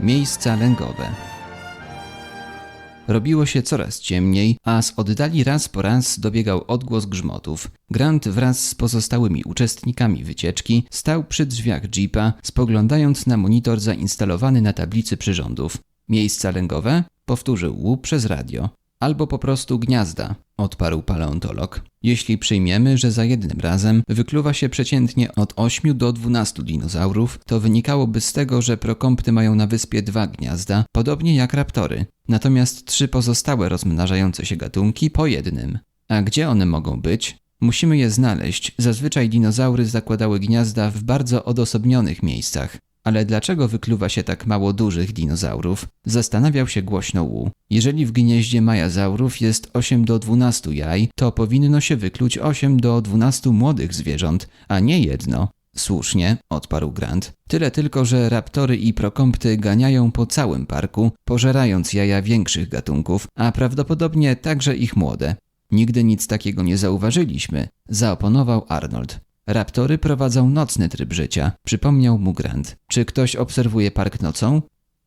Miejsca lęgowe. Robiło się coraz ciemniej, a z oddali raz po raz dobiegał odgłos grzmotów. Grant wraz z pozostałymi uczestnikami wycieczki stał przy drzwiach jeepa, spoglądając na monitor zainstalowany na tablicy przyrządów. Miejsca lęgowe? Powtórzył Wu przez radio. Albo po prostu gniazda, odparł paleontolog. Jeśli przyjmiemy, że za jednym razem wykluwa się przeciętnie od 8 do 12 dinozaurów, to wynikałoby z tego, że prokąpty mają na wyspie dwa gniazda, podobnie jak raptory. Natomiast trzy pozostałe rozmnażające się gatunki po jednym. A gdzie one mogą być? Musimy je znaleźć. Zazwyczaj dinozaury zakładały gniazda w bardzo odosobnionych miejscach. Ale dlaczego wykluwa się tak mało dużych dinozaurów? Zastanawiał się głośno Wu. Jeżeli w gnieździe majazaurów jest 8 do 12 jaj, to powinno się wykluć 8 do 12 młodych zwierząt, a nie jedno. Słusznie, odparł Grant. Tyle tylko, że raptory i prokąpty ganiają po całym parku, pożerając jaja większych gatunków, a prawdopodobnie także ich młode. Nigdy nic takiego nie zauważyliśmy, zaoponował Arnold. Raptory prowadzą nocny tryb życia, przypomniał mu Grant. Czy ktoś obserwuje park nocą?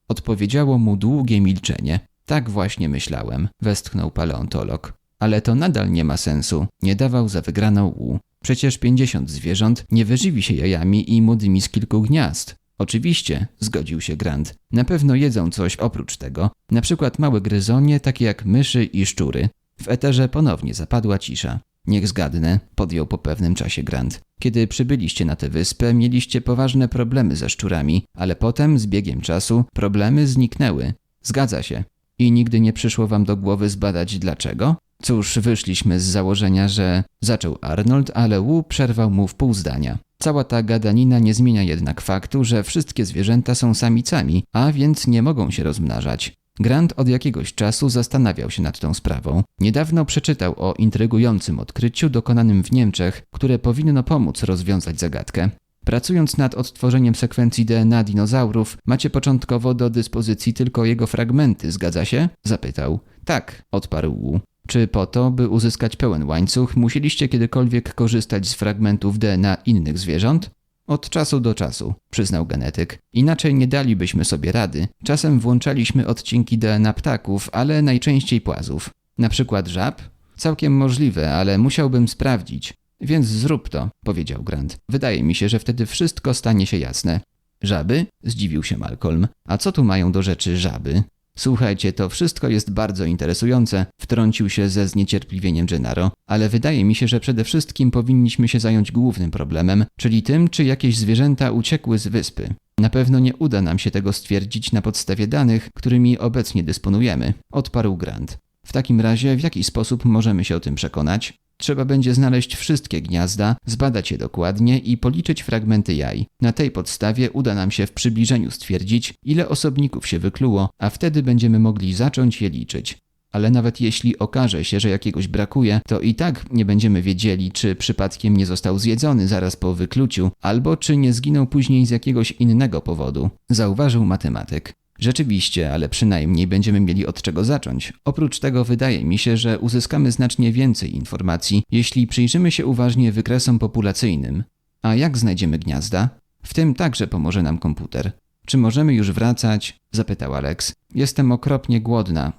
Odpowiedziało mu długie milczenie. Tak właśnie myślałem, westchnął paleontolog. Ale to nadal nie ma sensu, nie dawał za wygraną U. Przecież 50 zwierząt nie wyżywi się jajami i młodymi z kilku gniazd. Oczywiście, zgodził się Grant. Na pewno jedzą coś oprócz tego, na przykład małe gryzonie, takie jak myszy i szczury. W eterze ponownie zapadła cisza. Niech zgadnę, podjął po pewnym czasie Grant. Kiedy przybyliście na tę wyspę, mieliście poważne problemy ze szczurami, ale potem, z biegiem czasu, problemy zniknęły. Zgadza się. I nigdy nie przyszło wam do głowy zbadać dlaczego? Cóż, wyszliśmy z założenia, że zaczął Arnold, ale Wu przerwał mu w pół zdania. Cała ta gadanina nie zmienia jednak faktu, że wszystkie zwierzęta są samicami, a więc nie mogą się rozmnażać. Grant od jakiegoś czasu zastanawiał się nad tą sprawą. Niedawno przeczytał o intrygującym odkryciu dokonanym w Niemczech, które powinno pomóc rozwiązać zagadkę. Pracując nad odtworzeniem sekwencji DNA dinozaurów, macie początkowo do dyspozycji tylko jego fragmenty, zgadza się? zapytał. Tak, odparł Wu. Czy po to, by uzyskać pełen łańcuch, musieliście kiedykolwiek korzystać z fragmentów DNA innych zwierząt? Od czasu do czasu, przyznał genetyk. Inaczej nie dalibyśmy sobie rady. Czasem włączaliśmy odcinki DNA ptaków, ale najczęściej płazów. Na przykład żab? Całkiem możliwe, ale musiałbym sprawdzić. Więc zrób to, powiedział Grant. Wydaje mi się, że wtedy wszystko stanie się jasne. Żaby? Zdziwił się Malcolm. A co tu mają do rzeczy żaby? Słuchajcie, to wszystko jest bardzo interesujące, wtrącił się ze zniecierpliwieniem Gennaro, ale wydaje mi się, że przede wszystkim powinniśmy się zająć głównym problemem, czyli tym, czy jakieś zwierzęta uciekły z wyspy. Na pewno nie uda nam się tego stwierdzić na podstawie danych, którymi obecnie dysponujemy, odparł Grant. W takim razie, w jaki sposób możemy się o tym przekonać? Trzeba będzie znaleźć wszystkie gniazda, zbadać je dokładnie i policzyć fragmenty jaj. Na tej podstawie uda nam się w przybliżeniu stwierdzić, ile osobników się wykluło, a wtedy będziemy mogli zacząć je liczyć. Ale nawet jeśli okaże się, że jakiegoś brakuje, to i tak nie będziemy wiedzieli, czy przypadkiem nie został zjedzony zaraz po wykluciu, albo czy nie zginął później z jakiegoś innego powodu, zauważył matematyk. Rzeczywiście, ale przynajmniej będziemy mieli od czego zacząć. Oprócz tego wydaje mi się, że uzyskamy znacznie więcej informacji, jeśli przyjrzymy się uważnie wykresom populacyjnym. A jak znajdziemy gniazda? W tym także pomoże nam komputer. Czy możemy już wracać? zapytał Alex. Jestem okropnie głodna.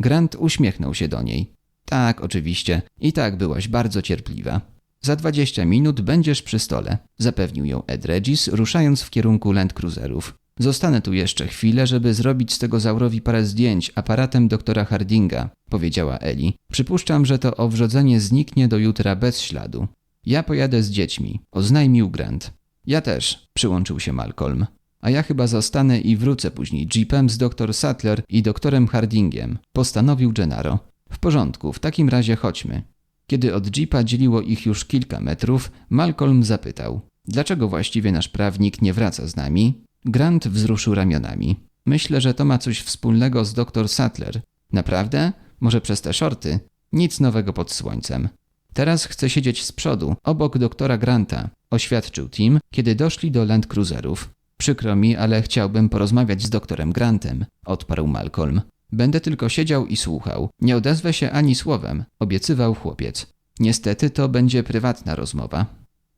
Grant uśmiechnął się do niej. Tak, oczywiście. I tak byłaś bardzo cierpliwa. Za 20 minut będziesz przy stole, zapewnił ją Ed Regis, ruszając w kierunku Land Cruiserów. Zostanę tu jeszcze chwilę, żeby zrobić z tego zaurowi parę zdjęć aparatem doktora Hardinga, powiedziała Eli. Przypuszczam, że to owrzodzenie zniknie do jutra bez śladu. Ja pojadę z dziećmi, oznajmił Grant. Ja też, przyłączył się Malcolm. A ja chyba zostanę i wrócę później jeepem z dr Sattler i doktorem Hardingiem, postanowił Gennaro. W porządku, w takim razie chodźmy. Kiedy od jeepa dzieliło ich już kilka metrów, Malcolm zapytał: Dlaczego właściwie nasz prawnik nie wraca z nami? Grant wzruszył ramionami. Myślę, że to ma coś wspólnego z dr Sattler. Naprawdę? Może przez te shorty? Nic nowego pod słońcem. Teraz chcę siedzieć z przodu, obok doktora Granta, oświadczył Tim, kiedy doszli do Land Cruiserów. Przykro mi, ale chciałbym porozmawiać z doktorem Grantem, odparł Malcolm. Będę tylko siedział i słuchał. Nie odezwę się ani słowem, obiecywał chłopiec. Niestety to będzie prywatna rozmowa.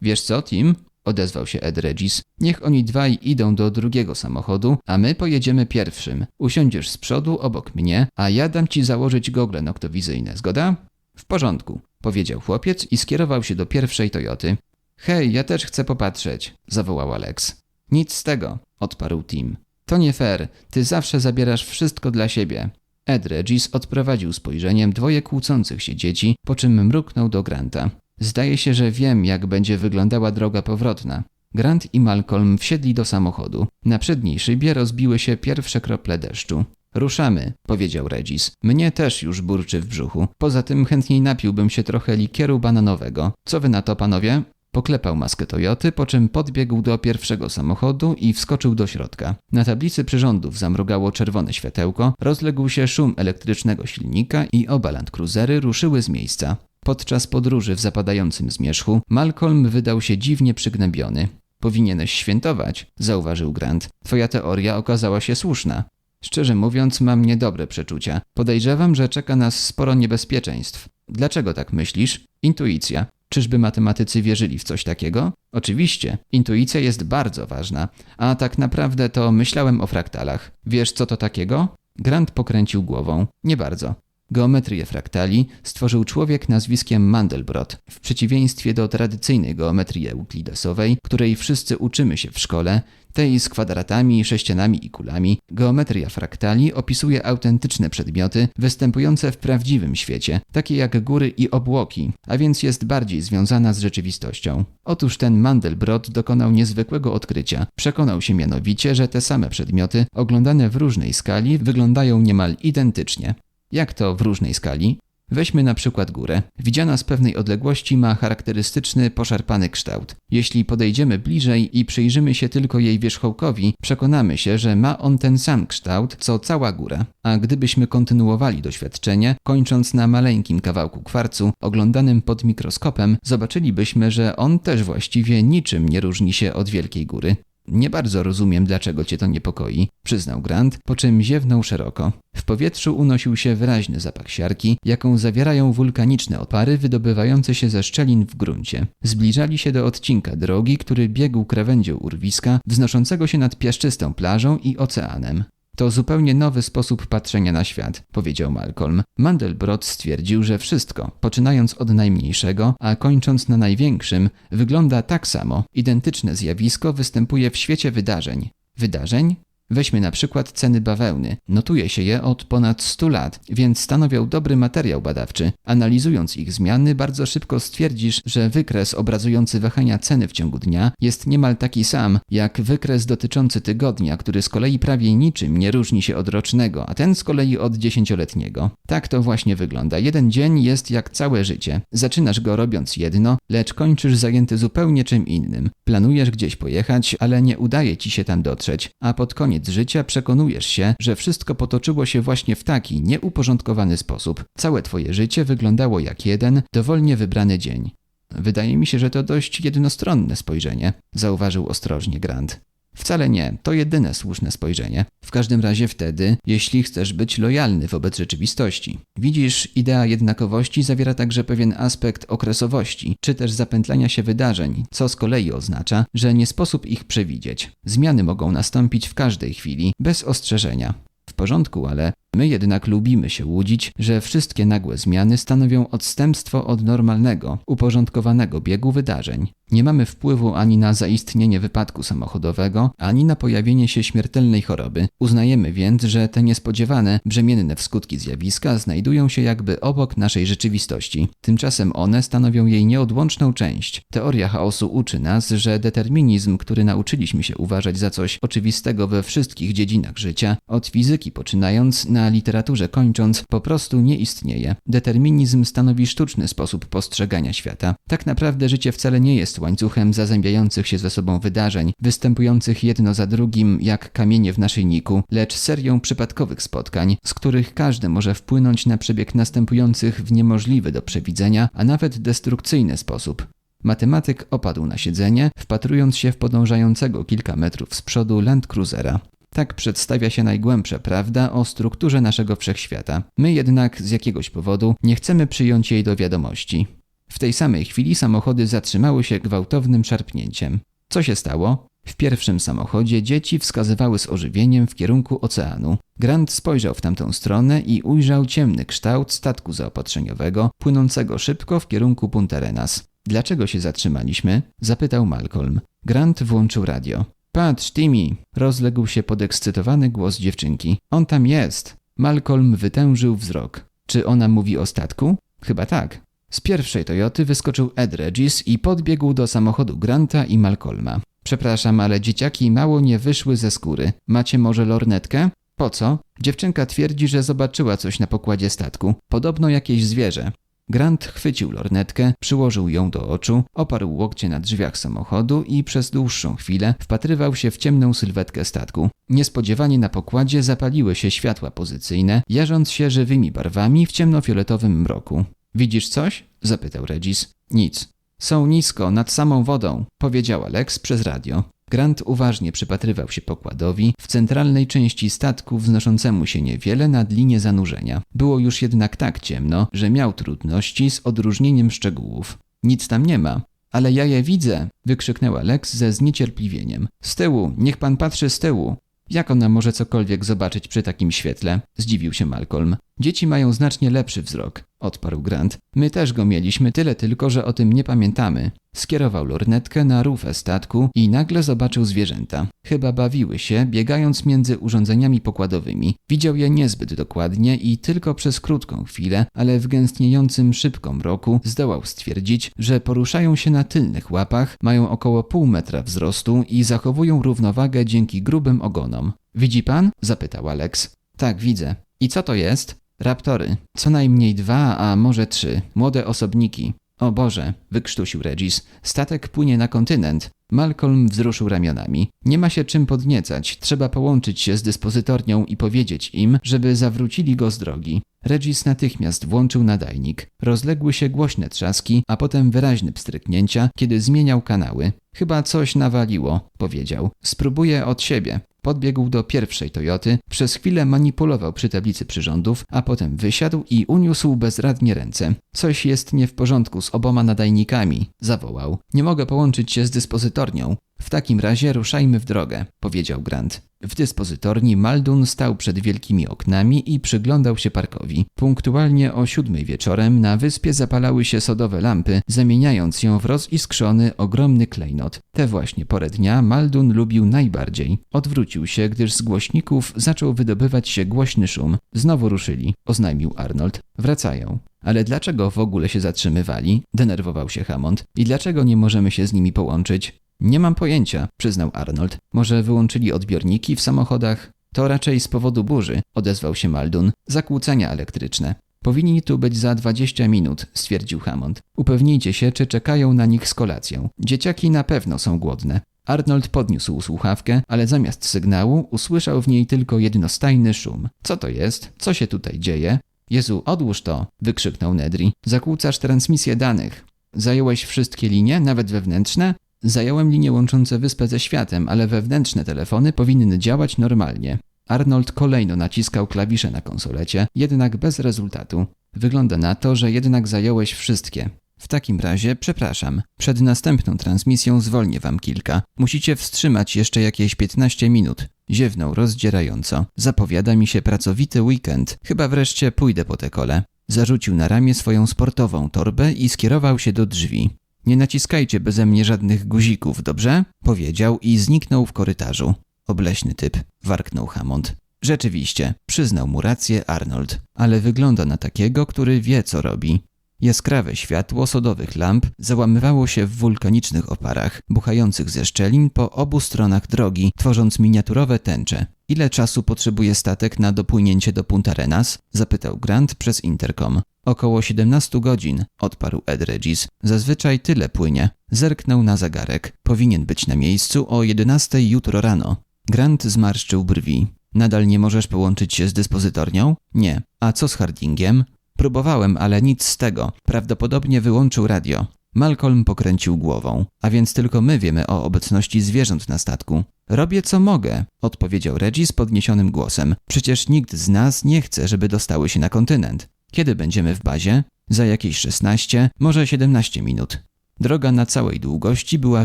Wiesz co, Tim? Odezwał się Ed Regis. Niech oni dwaj idą do drugiego samochodu, a my pojedziemy pierwszym. Usiądziesz z przodu obok mnie, a ja dam ci założyć gogle noktowizyjne, zgoda? W porządku, powiedział chłopiec i skierował się do pierwszej Toyoty. Hej, ja też chcę popatrzeć, zawołał Alex. Nic z tego, odparł Tim. To nie fair, ty zawsze zabierasz wszystko dla siebie. Ed Regis odprowadził spojrzeniem dwoje kłócących się dzieci, po czym mruknął do Granta. Zdaje się, że wiem, jak będzie wyglądała droga powrotna. Grant i Malcolm wsiedli do samochodu. Na przedniej szybie rozbiły się pierwsze krople deszczu. Ruszamy, powiedział Regis. Mnie też już burczy w brzuchu. Poza tym chętniej napiłbym się trochę likieru bananowego. Co wy na to, panowie? Poklepał maskę Toyoty, po czym podbiegł do pierwszego samochodu i wskoczył do środka. Na tablicy przyrządów zamrugało czerwone światełko, rozległ się szum elektrycznego silnika i oba Land Cruisery ruszyły z miejsca. Podczas podróży w zapadającym zmierzchu Malcolm wydał się dziwnie przygnębiony. Powinieneś świętować, zauważył Grant. Twoja teoria okazała się słuszna. Szczerze mówiąc, mam niedobre przeczucia. Podejrzewam, że czeka nas sporo niebezpieczeństw. Dlaczego tak myślisz? Intuicja. Czyżby matematycy wierzyli w coś takiego? Oczywiście, intuicja jest bardzo ważna, a tak naprawdę to myślałem o fraktalach. Wiesz co to takiego? Grant pokręcił głową. Nie bardzo. Geometrię fraktali stworzył człowiek nazwiskiem Mandelbrot. W przeciwieństwie do tradycyjnej geometrii euklidesowej, której wszyscy uczymy się w szkole, tej z kwadratami, sześcianami i kulami, geometria fraktali opisuje autentyczne przedmioty występujące w prawdziwym świecie, takie jak góry i obłoki, a więc jest bardziej związana z rzeczywistością. Otóż ten Mandelbrot dokonał niezwykłego odkrycia. Przekonał się mianowicie, że te same przedmioty, oglądane w różnej skali, wyglądają niemal identycznie. Jak to w różnej skali? Weźmy na przykład górę. Widziana z pewnej odległości ma charakterystyczny, poszarpany kształt. Jeśli podejdziemy bliżej i przyjrzymy się tylko jej wierzchołkowi, przekonamy się, że ma on ten sam kształt, co cała góra. A gdybyśmy kontynuowali doświadczenie, kończąc na maleńkim kawałku kwarcu, oglądanym pod mikroskopem, zobaczylibyśmy, że on też właściwie niczym nie różni się od wielkiej góry. Nie bardzo rozumiem, dlaczego cię to niepokoi, przyznał Grant, po czym ziewnął szeroko. W powietrzu unosił się wyraźny zapach siarki, jaką zawierają wulkaniczne opary wydobywające się ze szczelin w gruncie. Zbliżali się do odcinka drogi, który biegł krawędzią urwiska, wznoszącego się nad piaszczystą plażą i oceanem. To zupełnie nowy sposób patrzenia na świat, powiedział Malcolm. Mandelbrot stwierdził, że wszystko, poczynając od najmniejszego, a kończąc na największym, wygląda tak samo. Identyczne zjawisko występuje w świecie wydarzeń. Wydarzeń? Weźmy na przykład ceny bawełny. Notuje się je od ponad 100 lat, więc stanowią dobry materiał badawczy. Analizując ich zmiany, bardzo szybko stwierdzisz, że wykres obrazujący wahania ceny w ciągu dnia jest niemal taki sam, jak wykres dotyczący tygodnia, który z kolei prawie niczym nie różni się od rocznego, a ten z kolei od dziesięcioletniego. Tak to właśnie wygląda. Jeden dzień jest jak całe życie. Zaczynasz go robiąc jedno, lecz kończysz zajęty zupełnie czym innym. Planujesz gdzieś pojechać, ale nie udaje ci się tam dotrzeć, a pod koniec koniec życia przekonujesz się, że wszystko potoczyło się właśnie w taki nieuporządkowany sposób. Całe twoje życie wyglądało jak jeden, dowolnie wybrany dzień. Wydaje mi się, że to dość jednostronne spojrzenie, zauważył ostrożnie Grant. Wcale nie, to jedyne słuszne spojrzenie. W każdym razie wtedy, jeśli chcesz być lojalny wobec rzeczywistości. Widzisz, idea jednakowości zawiera także pewien aspekt okresowości, czy też zapętlania się wydarzeń, co z kolei oznacza, że nie sposób ich przewidzieć. Zmiany mogą nastąpić w każdej chwili, bez ostrzeżenia. W porządku, ale My jednak lubimy się łudzić, że wszystkie nagłe zmiany stanowią odstępstwo od normalnego, uporządkowanego biegu wydarzeń. Nie mamy wpływu ani na zaistnienie wypadku samochodowego, ani na pojawienie się śmiertelnej choroby. Uznajemy więc, że te niespodziewane, brzemienne w skutki zjawiska znajdują się jakby obok naszej rzeczywistości. Tymczasem one stanowią jej nieodłączną część. Teoria chaosu uczy nas, że determinizm, który nauczyliśmy się uważać za coś oczywistego we wszystkich dziedzinach życia, od fizyki poczynając, na literaturze kończąc, po prostu nie istnieje. Determinizm stanowi sztuczny sposób postrzegania świata. Tak naprawdę życie wcale nie jest łańcuchem zazębiających się ze sobą wydarzeń, występujących jedno za drugim jak kamienie w naszyjniku, lecz serią przypadkowych spotkań, z których każdy może wpłynąć na przebieg następujących w niemożliwy do przewidzenia, a nawet destrukcyjny sposób. Matematyk opadł na siedzenie, wpatrując się w podążającego kilka metrów z przodu Land Cruisera. Tak przedstawia się najgłębsza prawda o strukturze naszego wszechświata. My jednak z jakiegoś powodu nie chcemy przyjąć jej do wiadomości. W tej samej chwili samochody zatrzymały się gwałtownym szarpnięciem. Co się stało? W pierwszym samochodzie dzieci wskazywały z ożywieniem w kierunku oceanu. Grant spojrzał w tamtą stronę i ujrzał ciemny kształt statku zaopatrzeniowego płynącego szybko w kierunku Punta Arenas. Dlaczego się zatrzymaliśmy? zapytał Malcolm. Grant włączył radio. Patrz, Timmy! rozległ się podekscytowany głos dziewczynki. On tam jest! Malcolm wytężył wzrok. Czy ona mówi o statku? Chyba tak. Z pierwszej Toyoty wyskoczył Ed Regis i podbiegł do samochodu Granta i Malcolma. Przepraszam, ale dzieciaki mało nie wyszły ze skóry. Macie może lornetkę? Po co? Dziewczynka twierdzi, że zobaczyła coś na pokładzie statku. Podobno jakieś zwierzę. Grant chwycił lornetkę, przyłożył ją do oczu, oparł łokcie na drzwiach samochodu i przez dłuższą chwilę wpatrywał się w ciemną sylwetkę statku. Niespodziewanie na pokładzie zapaliły się światła pozycyjne, jarząc się żywymi barwami w ciemnofioletowym mroku. Widzisz coś? zapytał Regis. Nic. Są nisko, nad samą wodą, powiedziała Lex przez radio. Grant uważnie przypatrywał się pokładowi w centralnej części statku wznoszącemu się niewiele nad linię zanurzenia. Było już jednak tak ciemno, że miał trudności z odróżnieniem szczegółów. Nic tam nie ma. Ale ja je widzę! wykrzyknęła Lex ze zniecierpliwieniem. Z tyłu, niech pan patrzy z tyłu. Jak ona może cokolwiek zobaczyć przy takim świetle? Zdziwił się Malcolm. Dzieci mają znacznie lepszy wzrok, odparł Grant. My też go mieliśmy, tyle tylko, że o tym nie pamiętamy. Skierował lornetkę na rufę statku i nagle zobaczył zwierzęta. Chyba bawiły się, biegając między urządzeniami pokładowymi. Widział je niezbyt dokładnie i tylko przez krótką chwilę, ale w gęstniejącym szybko mroku zdołał stwierdzić, że poruszają się na tylnych łapach, mają około pół metra wzrostu i zachowują równowagę dzięki grubym ogonom. Widzi pan? zapytał Alex. Tak, widzę. I co to jest? Raptory. Co najmniej dwa, a może trzy. Młode osobniki. O Boże, wykrztusił Regis. Statek płynie na kontynent. Malcolm wzruszył ramionami. Nie ma się czym podniecać. Trzeba połączyć się z dyspozytornią i powiedzieć im, żeby zawrócili go z drogi. Regis natychmiast włączył nadajnik. Rozległy się głośne trzaski, a potem wyraźne pstryknięcia, kiedy zmieniał kanały. Chyba coś nawaliło, powiedział. Spróbuję od siebie. Podbiegł do pierwszej Toyoty, przez chwilę manipulował przy tablicy przyrządów, a potem wysiadł i uniósł bezradnie ręce. Coś jest nie w porządku z oboma nadajnikami, zawołał. Nie mogę połączyć się z dyspozytornią. W takim razie ruszajmy w drogę, powiedział Grant. W dyspozytorni Maldun stał przed wielkimi oknami i przyglądał się parkowi. Punktualnie o siódmej wieczorem na wyspie zapalały się sodowe lampy, zamieniając ją w roziskrzony, ogromny klejnot. Te właśnie porę dnia Maldun lubił najbardziej. Odwrócił się, gdyż z głośników zaczął wydobywać się głośny szum. Znowu ruszyli, oznajmił Arnold. Wracają. Ale dlaczego w ogóle się zatrzymywali? Denerwował się Hammond. I dlaczego nie możemy się z nimi połączyć? Nie mam pojęcia, przyznał Arnold. Może wyłączyli odbiorniki w samochodach? To raczej z powodu burzy, odezwał się Maldun. Zakłócenia elektryczne. Powinni tu być za 20 minut, stwierdził Hammond. Upewnijcie się, czy czekają na nich z kolacją. Dzieciaki na pewno są głodne. Arnold podniósł słuchawkę, ale zamiast sygnału usłyszał w niej tylko jednostajny szum. Co to jest? Co się tutaj dzieje? Jezu, odłóż to! wykrzyknął Nedry. Zakłócasz transmisję danych. Zająłeś wszystkie linie, nawet wewnętrzne? Zająłem linie łączące wyspę ze światem, ale wewnętrzne telefony powinny działać normalnie. Arnold kolejno naciskał klawisze na konsolecie, jednak bez rezultatu. Wygląda na to, że jednak zająłeś wszystkie. W takim razie, przepraszam, przed następną transmisją zwolnię wam kilka. Musicie wstrzymać jeszcze jakieś 15 minut. Ziewnął rozdzierająco. Zapowiada mi się pracowity weekend. Chyba wreszcie pójdę po te kole. Zarzucił na ramię swoją sportową torbę i skierował się do drzwi. Nie naciskajcie beze mnie żadnych guzików, dobrze? Powiedział i zniknął w korytarzu. Obleśny typ, warknął Hammond. Rzeczywiście, przyznał mu rację Arnold, ale wygląda na takiego, który wie co robi. Jaskrawe światło sodowych lamp załamywało się w wulkanicznych oparach, buchających ze szczelin po obu stronach drogi, tworząc miniaturowe tęcze. Ile czasu potrzebuje statek na dopłynięcie do Punta Arenas? zapytał Grant przez interkom. Około 17 godzin, odparł Ed Regis. Zazwyczaj tyle płynie. Zerknął na zegarek. Powinien być na miejscu o 11 jutro rano. Grant zmarszczył brwi. Nadal nie możesz połączyć się z dyspozytornią? Nie. A co z Hardingiem? Próbowałem, ale nic z tego. Prawdopodobnie wyłączył radio. Malcolm pokręcił głową. A więc tylko my wiemy o obecności zwierząt na statku. Robię co mogę, odpowiedział Regis podniesionym głosem. Przecież nikt z nas nie chce, żeby dostały się na kontynent. Kiedy będziemy w bazie? Za jakieś 16, może 17 minut. Droga na całej długości była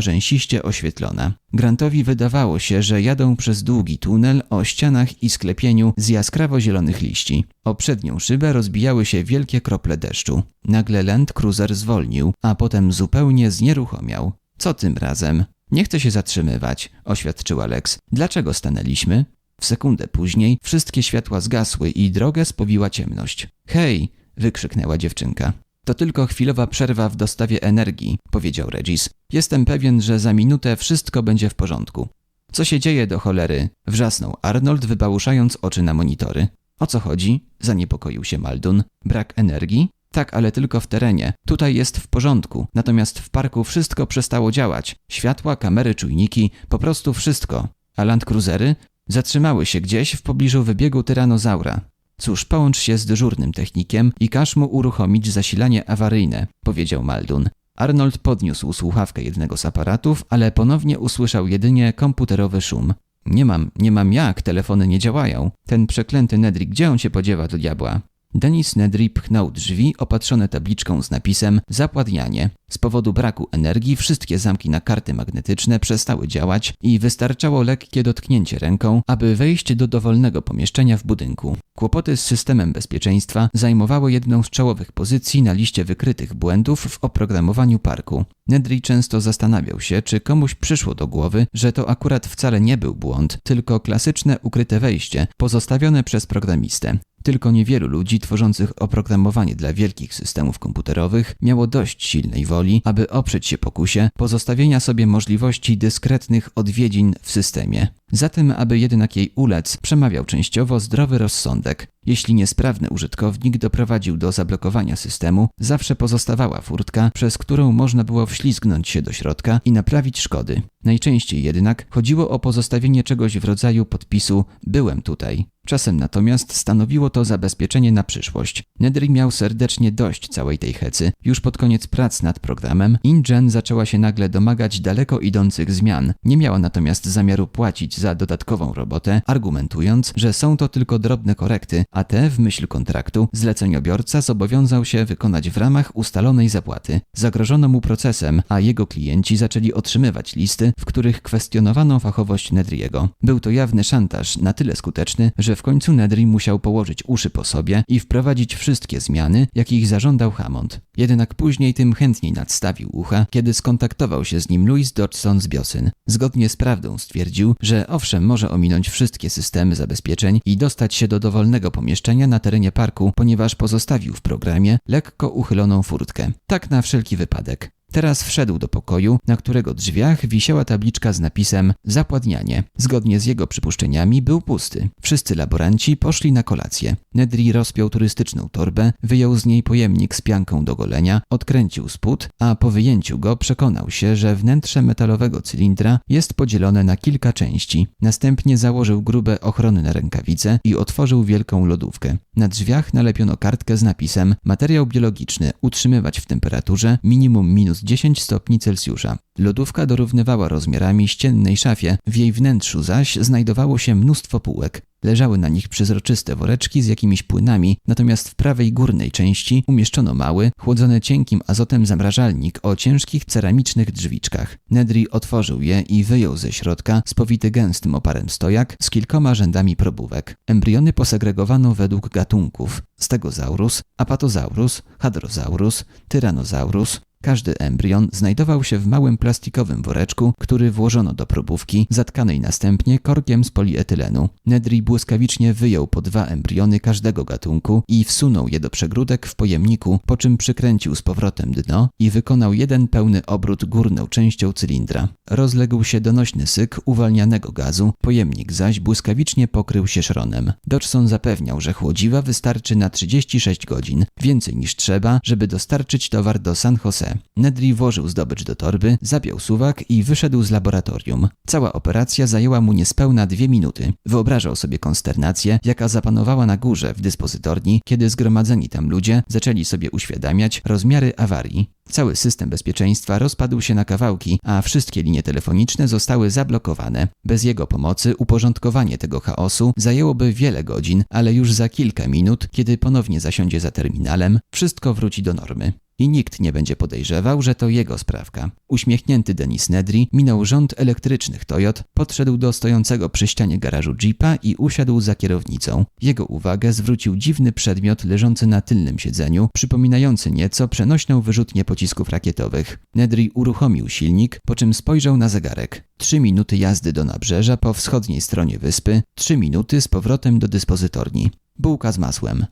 rzęsiście oświetlona. Grantowi wydawało się, że jadą przez długi tunel o ścianach i sklepieniu z jaskrawo-zielonych liści. O przednią szybę rozbijały się wielkie krople deszczu. Nagle Land Cruiser zwolnił, a potem zupełnie znieruchomiał. Co tym razem? Nie chcę się zatrzymywać, oświadczył Alex. Dlaczego stanęliśmy? W sekundę później wszystkie światła zgasły i drogę spowiła ciemność. Hej! wykrzyknęła dziewczynka. To tylko chwilowa przerwa w dostawie energii, powiedział Regis. Jestem pewien, że za minutę wszystko będzie w porządku. Co się dzieje do cholery? wrzasnął Arnold, wybałuszając oczy na monitory. O co chodzi? zaniepokoił się Maldun. Brak energii? Tak, ale tylko w terenie. Tutaj jest w porządku. Natomiast w parku wszystko przestało działać. Światła, kamery, czujniki, po prostu wszystko. A Land Cruisery? Zatrzymały się gdzieś w pobliżu wybiegu tyranozaura. Cóż, połącz się z dyżurnym technikiem i każ mu uruchomić zasilanie awaryjne, powiedział Maldun. Arnold podniósł słuchawkę jednego z aparatów, ale ponownie usłyszał jedynie komputerowy szum. Nie mam, nie mam jak, telefony nie działają. Ten przeklęty Nedry, gdzie on się podziewa do diabła? Denis Nedry pchnął drzwi opatrzone tabliczką z napisem Zapładnianie. Z powodu braku energii wszystkie zamki na karty magnetyczne przestały działać i wystarczało lekkie dotknięcie ręką, aby wejść do dowolnego pomieszczenia w budynku. Kłopoty z systemem bezpieczeństwa zajmowały jedną z czołowych pozycji na liście wykrytych błędów w oprogramowaniu parku. Nedry często zastanawiał się, czy komuś przyszło do głowy, że to akurat wcale nie był błąd, tylko klasyczne ukryte wejście pozostawione przez programistę. Tylko niewielu ludzi tworzących oprogramowanie dla wielkich systemów komputerowych miało dość silnej woli, aby oprzeć się pokusie pozostawienia sobie możliwości dyskretnych odwiedzin w systemie. Zatem, aby jednak jej ulec, przemawiał częściowo zdrowy rozsądek. Jeśli niesprawny użytkownik doprowadził do zablokowania systemu, zawsze pozostawała furtka, przez którą można było wślizgnąć się do środka i naprawić szkody. Najczęściej jednak chodziło o pozostawienie czegoś w rodzaju podpisu byłem tutaj. Czasem natomiast stanowiło to zabezpieczenie na przyszłość. Nedry miał serdecznie dość całej tej hecy. Już pod koniec prac nad programem InGen zaczęła się nagle domagać daleko idących zmian. Nie miała natomiast zamiaru płacić za dodatkową robotę, argumentując, że są to tylko drobne korekty, a te w myśl kontraktu zleceniobiorca zobowiązał się wykonać w ramach ustalonej zapłaty. Zagrożono mu procesem, a jego klienci zaczęli otrzymywać listy, w których kwestionowano fachowość Nedriego. Był to jawny szantaż, na tyle skuteczny, że w końcu Nedry musiał położyć uszy po sobie i wprowadzić wszystkie zmiany, jakich zażądał Hammond. Jednak później tym chętniej nadstawił ucha, kiedy skontaktował się z nim Louis Dodson z Biosyn. Zgodnie z prawdą stwierdził, że owszem może ominąć wszystkie systemy zabezpieczeń i dostać się do dowolnego pomieszczenia na terenie parku, ponieważ pozostawił w programie lekko uchyloną furtkę. Tak na wszelki wypadek. Teraz wszedł do pokoju, na którego drzwiach wisiała tabliczka z napisem Zapładnianie. Zgodnie z jego przypuszczeniami był pusty. Wszyscy laboranci poszli na kolację. Nedri rozpiął turystyczną torbę, wyjął z niej pojemnik z pianką do golenia, odkręcił spód, a po wyjęciu go przekonał się, że wnętrze metalowego cylindra jest podzielone na kilka części. Następnie założył grube ochronne rękawice i otworzył wielką lodówkę. Na drzwiach nalepiono kartkę z napisem Materiał biologiczny utrzymywać w temperaturze minimum minus 10 stopni Celsjusza. Lodówka dorównywała rozmiarami ściennej szafie, w jej wnętrzu zaś znajdowało się mnóstwo półek. Leżały na nich przezroczyste woreczki z jakimiś płynami, natomiast w prawej górnej części umieszczono mały, chłodzony cienkim azotem zamrażalnik o ciężkich ceramicznych drzwiczkach. Nedry otworzył je i wyjął ze środka spowity gęstym oparem stojak z kilkoma rzędami probówek. Embriony posegregowano według gatunków. Stegosaurus, Apatosaurus, Hadrosaurus, Tyrannosaurus, każdy embrion znajdował się w małym plastikowym woreczku, który włożono do probówki, zatkanej następnie korkiem z polietylenu. Nedry błyskawicznie wyjął po dwa embriony każdego gatunku i wsunął je do przegródek w pojemniku, po czym przykręcił z powrotem dno i wykonał jeden pełny obrót górną częścią cylindra. Rozległ się donośny syk uwalnianego gazu, pojemnik zaś błyskawicznie pokrył się szronem. Dodgson zapewniał, że chłodziwa wystarczy na 36 godzin, więcej niż trzeba, żeby dostarczyć towar do San Jose. Nedry włożył zdobycz do torby, zapiął suwak i wyszedł z laboratorium. Cała operacja zajęła mu niespełna dwie minuty. Wyobrażał sobie konsternację, jaka zapanowała na górze w dyspozytorni, kiedy zgromadzeni tam ludzie zaczęli sobie uświadamiać rozmiary awarii. Cały system bezpieczeństwa rozpadł się na kawałki, a wszystkie linie telefoniczne zostały zablokowane. Bez jego pomocy uporządkowanie tego chaosu zajęłoby wiele godzin, ale już za kilka minut, kiedy ponownie zasiądzie za terminalem, wszystko wróci do normy. I nikt nie będzie podejrzewał, że to jego sprawka. Uśmiechnięty Denis Nedry minął rząd elektrycznych Toyot, podszedł do stojącego przy ścianie garażu Jeepa i usiadł za kierownicą. Jego uwagę zwrócił dziwny przedmiot leżący na tylnym siedzeniu, przypominający nieco przenośną wyrzutnię pocisków rakietowych. Nedry uruchomił silnik, po czym spojrzał na zegarek. Trzy minuty jazdy do nabrzeża po wschodniej stronie wyspy, trzy minuty z powrotem do dyspozytorni. Bułka z masłem.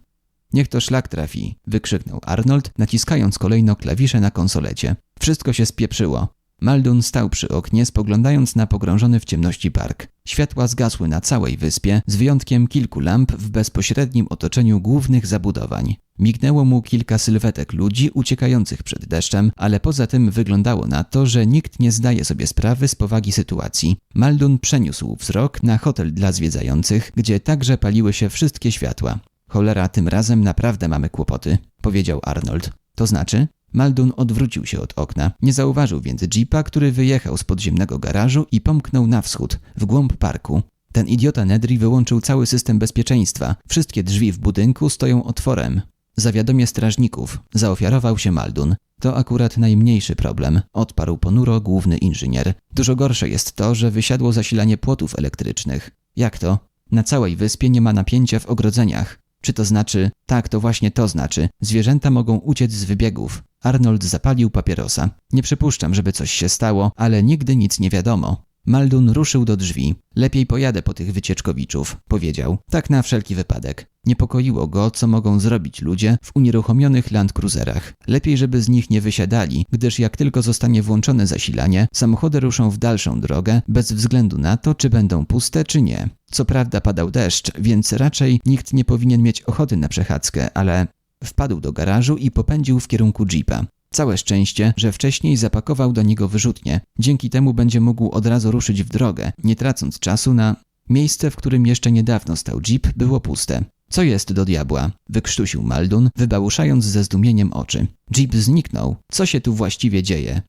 Niech to szlak trafi, wykrzyknął Arnold, naciskając kolejno klawisze na konsolecie. Wszystko się spieprzyło. Maldun stał przy oknie, spoglądając na pogrążony w ciemności park. Światła zgasły na całej wyspie, z wyjątkiem kilku lamp w bezpośrednim otoczeniu głównych zabudowań. Mignęło mu kilka sylwetek ludzi uciekających przed deszczem, ale poza tym wyglądało na to, że nikt nie zdaje sobie sprawy z powagi sytuacji. Maldun przeniósł wzrok na hotel dla zwiedzających, gdzie także paliły się wszystkie światła. Cholera, tym razem naprawdę mamy kłopoty, powiedział Arnold. To znaczy? Maldun odwrócił się od okna. Nie zauważył więc jeepa, który wyjechał z podziemnego garażu i pomknął na wschód, w głąb parku. Ten idiota Nedry wyłączył cały system bezpieczeństwa. Wszystkie drzwi w budynku stoją otworem. Zawiadomię strażników. Zaofiarował się Maldun. To akurat najmniejszy problem, odparł ponuro główny inżynier. Dużo gorsze jest to, że wysiadło zasilanie płotów elektrycznych. Jak to? Na całej wyspie nie ma napięcia w ogrodzeniach. Czy to znaczy? Tak, to właśnie to znaczy. Zwierzęta mogą uciec z wybiegów. Arnold zapalił papierosa. Nie przypuszczam, żeby coś się stało, ale nigdy nic nie wiadomo. Maldun ruszył do drzwi. Lepiej pojadę po tych wycieczkowiczów, powiedział. Tak na wszelki wypadek. Niepokoiło go, co mogą zrobić ludzie w unieruchomionych Land Cruiserach. Lepiej, żeby z nich nie wysiadali, gdyż jak tylko zostanie włączone zasilanie, samochody ruszą w dalszą drogę, bez względu na to, czy będą puste, czy nie. Co prawda padał deszcz, więc raczej nikt nie powinien mieć ochoty na przechadzkę, ale wpadł do garażu i popędził w kierunku jeepa. Całe szczęście, że wcześniej zapakował do niego wyrzutnie. Dzięki temu będzie mógł od razu ruszyć w drogę, nie tracąc czasu na... Miejsce, w którym jeszcze niedawno stał jeep, było puste. Co jest do diabła? Wykrztusił Maldun, wybałuszając ze zdumieniem oczy. Jeep zniknął. Co się tu właściwie dzieje?